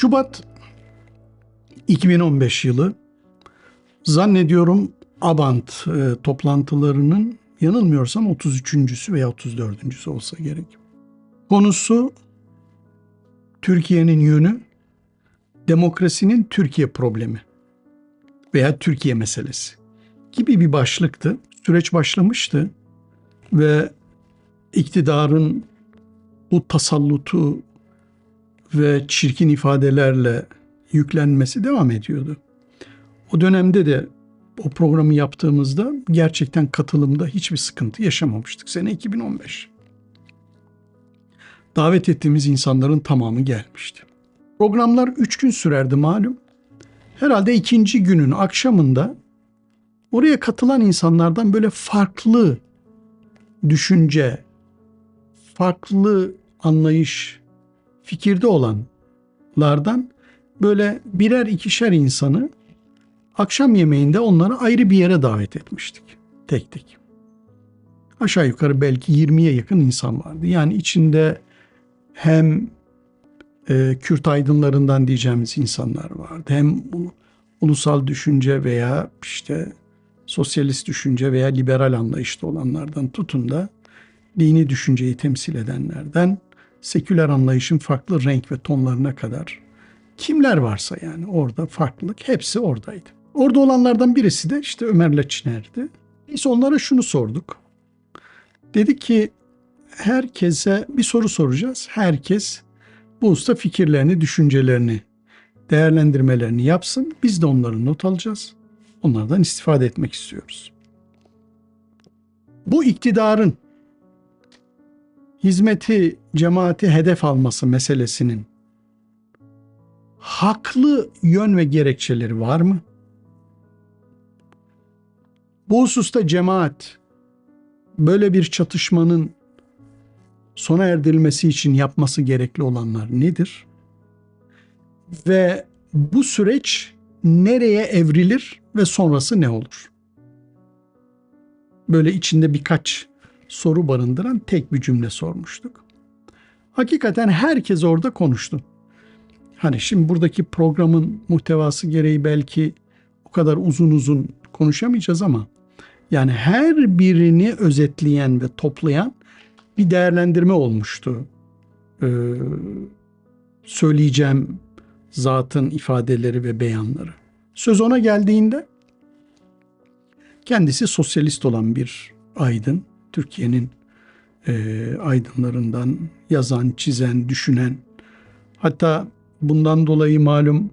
Şubat 2015 yılı zannediyorum Abant e, toplantılarının yanılmıyorsam 33.sü veya 34.sü olsa gerek. Konusu Türkiye'nin yönü demokrasinin Türkiye problemi veya Türkiye meselesi gibi bir başlıktı. Süreç başlamıştı ve iktidarın bu tasallutu ve çirkin ifadelerle yüklenmesi devam ediyordu. O dönemde de o programı yaptığımızda gerçekten katılımda hiçbir sıkıntı yaşamamıştık. Sene 2015. Davet ettiğimiz insanların tamamı gelmişti. Programlar üç gün sürerdi malum. Herhalde ikinci günün akşamında oraya katılan insanlardan böyle farklı düşünce, farklı anlayış, fikirde olanlardan böyle birer ikişer insanı akşam yemeğinde onları ayrı bir yere davet etmiştik. Tek tek. Aşağı yukarı belki 20'ye yakın insan vardı. Yani içinde hem e, Kürt aydınlarından diyeceğimiz insanlar vardı. Hem ulusal düşünce veya işte sosyalist düşünce veya liberal anlayışta olanlardan tutun da dini düşünceyi temsil edenlerden seküler anlayışın farklı renk ve tonlarına kadar kimler varsa yani orada farklılık hepsi oradaydı. Orada olanlardan birisi de işte Ömer Laçiner'di. Biz onlara şunu sorduk. Dedi ki herkese bir soru soracağız. Herkes bu usta fikirlerini, düşüncelerini, değerlendirmelerini yapsın. Biz de onları not alacağız. Onlardan istifade etmek istiyoruz. Bu iktidarın hizmeti, cemaati hedef alması meselesinin haklı yön ve gerekçeleri var mı? Bu hususta cemaat böyle bir çatışmanın sona erdirilmesi için yapması gerekli olanlar nedir? Ve bu süreç nereye evrilir ve sonrası ne olur? Böyle içinde birkaç soru barındıran tek bir cümle sormuştuk. Hakikaten herkes orada konuştu. Hani şimdi buradaki programın muhtevası gereği belki o kadar uzun uzun konuşamayacağız ama yani her birini özetleyen ve toplayan bir değerlendirme olmuştu. Ee, söyleyeceğim zatın ifadeleri ve beyanları. Söz ona geldiğinde kendisi sosyalist olan bir aydın, Türkiye'nin e, aydınlarından yazan, çizen, düşünen, hatta bundan dolayı malum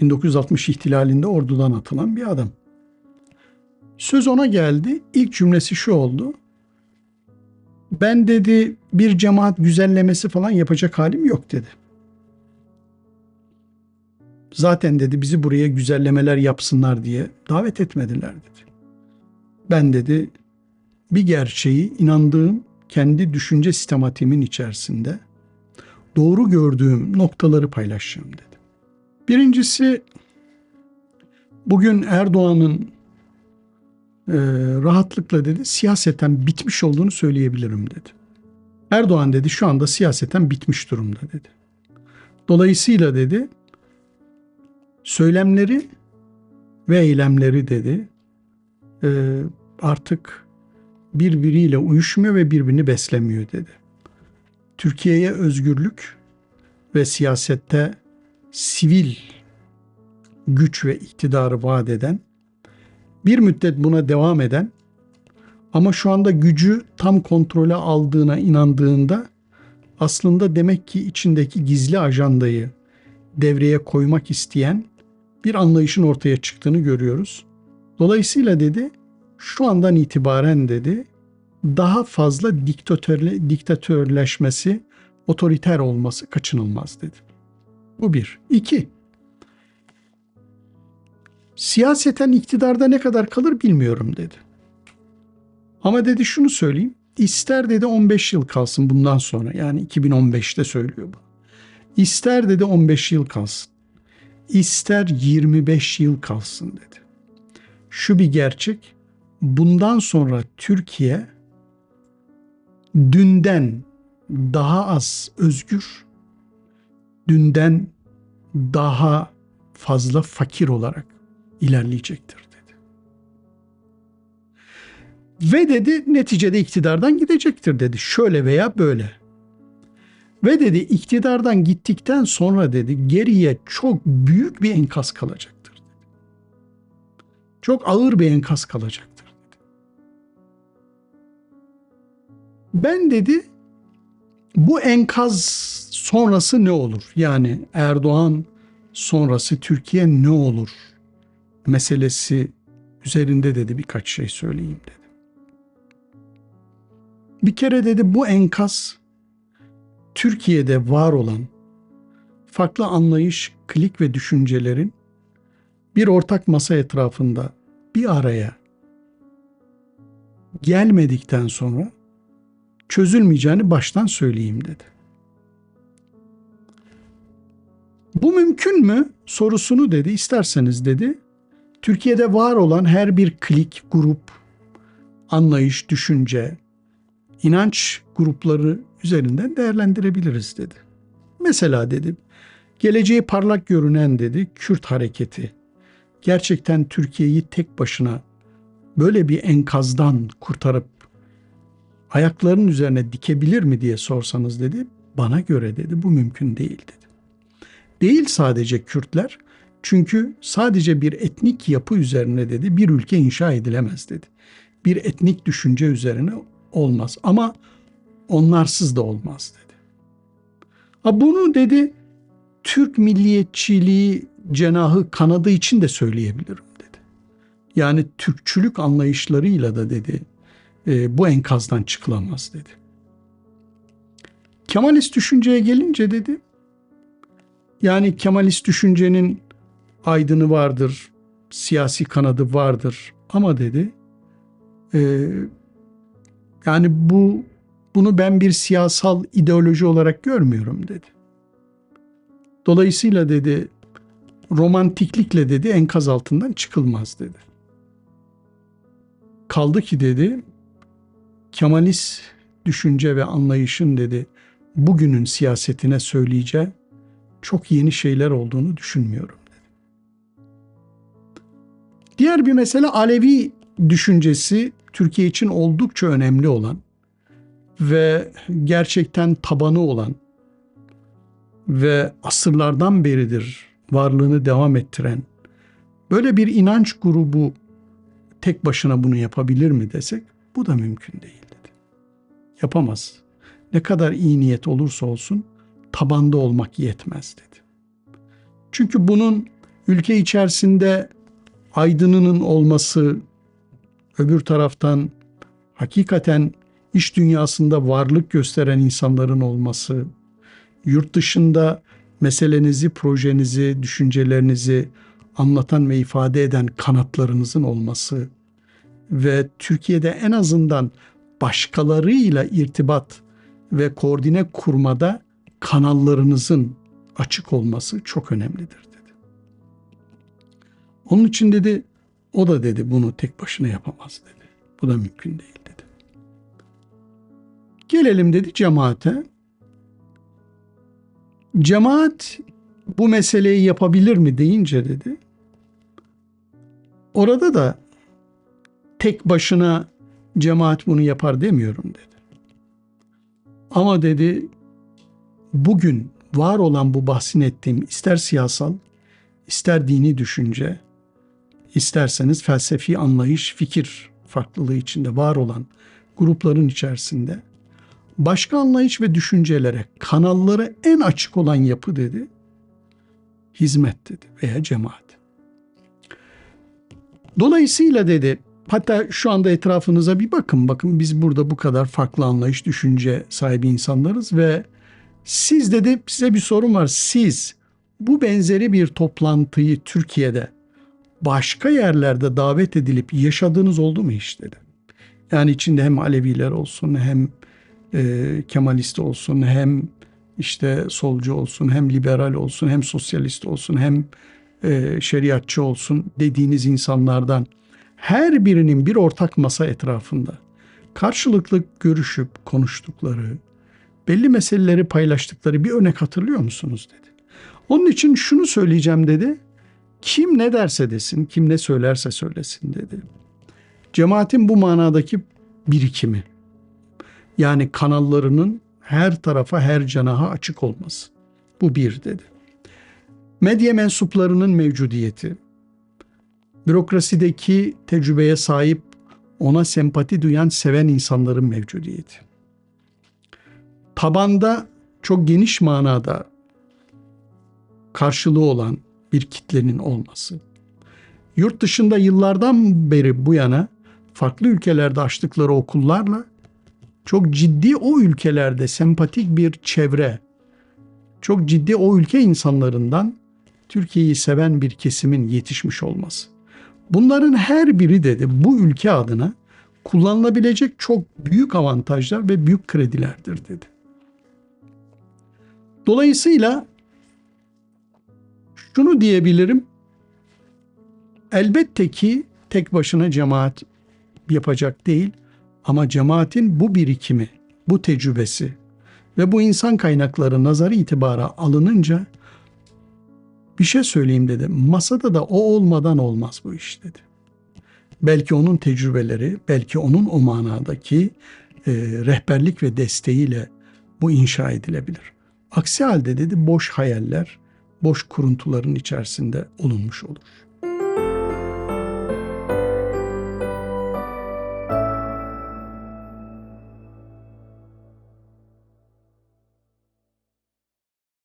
1960 ihtilalinde ordudan atılan bir adam. Söz ona geldi. İlk cümlesi şu oldu. Ben dedi bir cemaat güzellemesi falan yapacak halim yok dedi. Zaten dedi bizi buraya güzellemeler yapsınlar diye davet etmediler dedi. Ben dedi bir gerçeği inandığım kendi düşünce sistematiğimin içerisinde doğru gördüğüm noktaları paylaşacağım dedi. Birincisi bugün Erdoğan'ın e, rahatlıkla dedi siyaseten bitmiş olduğunu söyleyebilirim dedi. Erdoğan dedi şu anda siyaseten bitmiş durumda dedi. Dolayısıyla dedi söylemleri ve eylemleri dedi e, artık birbiriyle uyuşmuyor ve birbirini beslemiyor dedi. Türkiye'ye özgürlük ve siyasette sivil güç ve iktidarı vaat eden, bir müddet buna devam eden ama şu anda gücü tam kontrole aldığına inandığında aslında demek ki içindeki gizli ajandayı devreye koymak isteyen bir anlayışın ortaya çıktığını görüyoruz. Dolayısıyla dedi şu andan itibaren dedi daha fazla diktatörle, diktatörleşmesi, otoriter olması kaçınılmaz dedi. Bu bir. İki, siyaseten iktidarda ne kadar kalır bilmiyorum dedi. Ama dedi şunu söyleyeyim. İster dedi 15 yıl kalsın bundan sonra. Yani 2015'te söylüyor bu. İster dedi 15 yıl kalsın. İster 25 yıl kalsın dedi. Şu bir gerçek. Bundan sonra Türkiye dünden daha az özgür, dünden daha fazla fakir olarak ilerleyecektir dedi. Ve dedi neticede iktidardan gidecektir dedi. Şöyle veya böyle. Ve dedi iktidardan gittikten sonra dedi geriye çok büyük bir enkaz kalacaktır. Dedi. Çok ağır bir enkaz kalacaktır. Ben dedi bu enkaz sonrası ne olur? Yani Erdoğan sonrası Türkiye ne olur? Meselesi üzerinde dedi birkaç şey söyleyeyim dedi. Bir kere dedi bu enkaz Türkiye'de var olan farklı anlayış, klik ve düşüncelerin bir ortak masa etrafında bir araya gelmedikten sonra çözülmeyeceğini baştan söyleyeyim dedi. Bu mümkün mü sorusunu dedi isterseniz dedi. Türkiye'de var olan her bir klik, grup, anlayış, düşünce, inanç grupları üzerinden değerlendirebiliriz dedi. Mesela dedi, geleceği parlak görünen dedi Kürt hareketi gerçekten Türkiye'yi tek başına böyle bir enkazdan kurtarıp ayaklarının üzerine dikebilir mi diye sorsanız dedi, bana göre dedi bu mümkün değil dedi. Değil sadece Kürtler, çünkü sadece bir etnik yapı üzerine dedi bir ülke inşa edilemez dedi. Bir etnik düşünce üzerine olmaz ama onlarsız da olmaz dedi. Ha bunu dedi Türk milliyetçiliği cenahı kanadı için de söyleyebilirim dedi. Yani Türkçülük anlayışlarıyla da dedi e, bu enkazdan çıkılamaz dedi. Kemalist düşünceye gelince dedi yani Kemalist düşüncenin aydını vardır, siyasi kanadı vardır ama dedi e, yani bu bunu ben bir siyasal ideoloji olarak görmüyorum dedi. Dolayısıyla dedi romantiklikle dedi enkaz altından çıkılmaz dedi. Kaldı ki dedi Kemalist düşünce ve anlayışın dedi bugünün siyasetine söyleyeceği çok yeni şeyler olduğunu düşünmüyorum dedi. Diğer bir mesele Alevi düşüncesi Türkiye için oldukça önemli olan ve gerçekten tabanı olan ve asırlardan beridir varlığını devam ettiren böyle bir inanç grubu tek başına bunu yapabilir mi desek bu da mümkün değil. Yapamaz. Ne kadar iyi niyet olursa olsun tabanda olmak yetmez dedi. Çünkü bunun ülke içerisinde aydınının olması, öbür taraftan hakikaten iş dünyasında varlık gösteren insanların olması, yurt dışında meselenizi, projenizi, düşüncelerinizi anlatan ve ifade eden kanatlarınızın olması ve Türkiye'de en azından başkalarıyla irtibat ve koordine kurmada kanallarınızın açık olması çok önemlidir dedi. Onun için dedi o da dedi bunu tek başına yapamaz dedi. Bu da mümkün değil dedi. Gelelim dedi cemaate. Cemaat bu meseleyi yapabilir mi deyince dedi. Orada da tek başına cemaat bunu yapar demiyorum dedi. Ama dedi bugün var olan bu bahsin ettiğim ister siyasal, ister dini düşünce, isterseniz felsefi anlayış, fikir farklılığı içinde var olan grupların içerisinde başka anlayış ve düşüncelere, kanalları en açık olan yapı dedi, hizmet dedi veya cemaat. Dolayısıyla dedi, hatta şu anda etrafınıza bir bakın, bakın biz burada bu kadar farklı anlayış, düşünce sahibi insanlarız ve siz dedi size bir sorun var. Siz bu benzeri bir toplantıyı Türkiye'de başka yerlerde davet edilip yaşadığınız oldu mu hiç dedi. Yani içinde hem Aleviler olsun hem e, Kemalist olsun hem işte solcu olsun hem liberal olsun hem sosyalist olsun hem e, şeriatçı olsun dediğiniz insanlardan her birinin bir ortak masa etrafında karşılıklı görüşüp konuştukları, belli meseleleri paylaştıkları bir örnek hatırlıyor musunuz dedi. Onun için şunu söyleyeceğim dedi. Kim ne derse desin, kim ne söylerse söylesin dedi. Cemaatin bu manadaki birikimi. Yani kanallarının her tarafa, her canaha açık olması. Bu bir dedi. Medya mensuplarının mevcudiyeti. Bürokrasideki tecrübeye sahip, ona sempati duyan, seven insanların mevcudiyeti. Tabanda çok geniş manada karşılığı olan bir kitlenin olması. Yurt dışında yıllardan beri bu yana farklı ülkelerde açtıkları okullarla çok ciddi o ülkelerde sempatik bir çevre, çok ciddi o ülke insanlarından Türkiye'yi seven bir kesimin yetişmiş olması. Bunların her biri dedi bu ülke adına kullanılabilecek çok büyük avantajlar ve büyük kredilerdir dedi. Dolayısıyla şunu diyebilirim. Elbette ki tek başına cemaat yapacak değil ama cemaatin bu birikimi, bu tecrübesi ve bu insan kaynakları nazarı itibara alınınca bir şey söyleyeyim dedi. Masada da o olmadan olmaz bu iş dedi. Belki onun tecrübeleri, belki onun o manadaki e, rehberlik ve desteğiyle bu inşa edilebilir. Aksi halde dedi boş hayaller, boş kuruntuların içerisinde olunmuş olur.